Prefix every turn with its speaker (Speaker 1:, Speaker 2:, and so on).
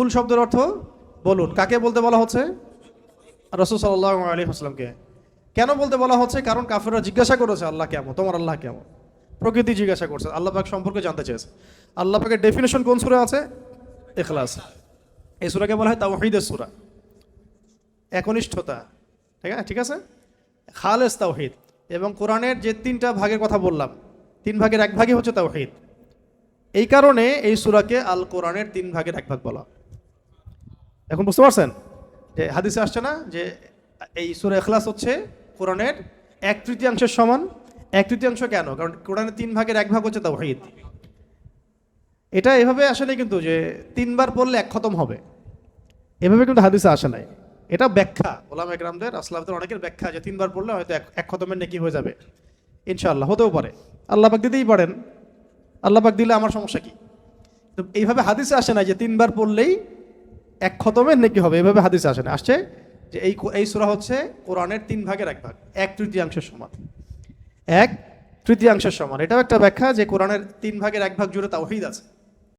Speaker 1: কুল শব্দের অর্থ বলুন, কাকে বলতে বলা হচ্ছে? রসুল সাল্লাহ আলী হাসলামকে কেন বলতে বলা হচ্ছে? কারণ কাফেররা জিজ্ঞাসা করেছে, আল্লাহ কেমন? তোমার আল্লাহ কেমন? প্রকৃতি জিজ্ঞাসা করছে, আল্লাহ পাক সম্পর্কে জানতে চেয়েছে। আল্লাহ পাকের ডেফিনেশন কোন সুরে আছে? এখলাস এই সুরাকে বলা হয় তাওহিদের সুরা। একনিষ্ঠতা। ঠিক আছে? ঠিক আছে? খালেস তাওহিদ। এবং কোরআনের যে তিনটা ভাগের কথা বললাম, তিন ভাগের এক ভাগই হচ্ছে তাওহিদ। এই কারণে এই সুরাকে আল কোরআনের তিন ভাগের এক ভাগ বলা এখন বুঝতে পারছেন? যে হাদিসে আসছে না যে এই সুরা এখলাস হচ্ছে কোরআনের এক তৃতীয়াংশের সমান। এক তৃতীয়াংশ কেন? কারণ কোরআনের তিন ভাগের এক ভাগ হচ্ছে তাওহিদ। এটা এভাবে আসলে কিন্তু যে তিনবার পড়লে এক খতম হবে। এভাবে কিন্তু হাদিসে আসে নাই। এটা ব্যাখ্যা। ওলাম একরামদের, আসলামদের অনেকের ব্যাখ্যা যে তিনবার পড়লে হয়তো এক খতমের নেকি হয়ে যাবে। ইনশাআল্লাহ, হতেও পারে। আল্লাহ পাক দিতেই পারেন। আল্লাহ পাক দিলে আমার সমস্যা কি? তো এইভাবে হাদিসে আসে না যে তিনবার পড়লেই এক খতমের নাকি হবে? এভাবে হাদিসে আসে না। আসছে যে এই এই সুরা হচ্ছে কোরআনের তিন ভাগের এক ভাগ, এক তৃতীয়াংশের সমান। এক তৃতীয়াংশের সমান। এটাও একটা ব্যাখ্যা যে কোরআনের তিন ভাগের এক ভাগ জুড়ে তাওহিদ আছে।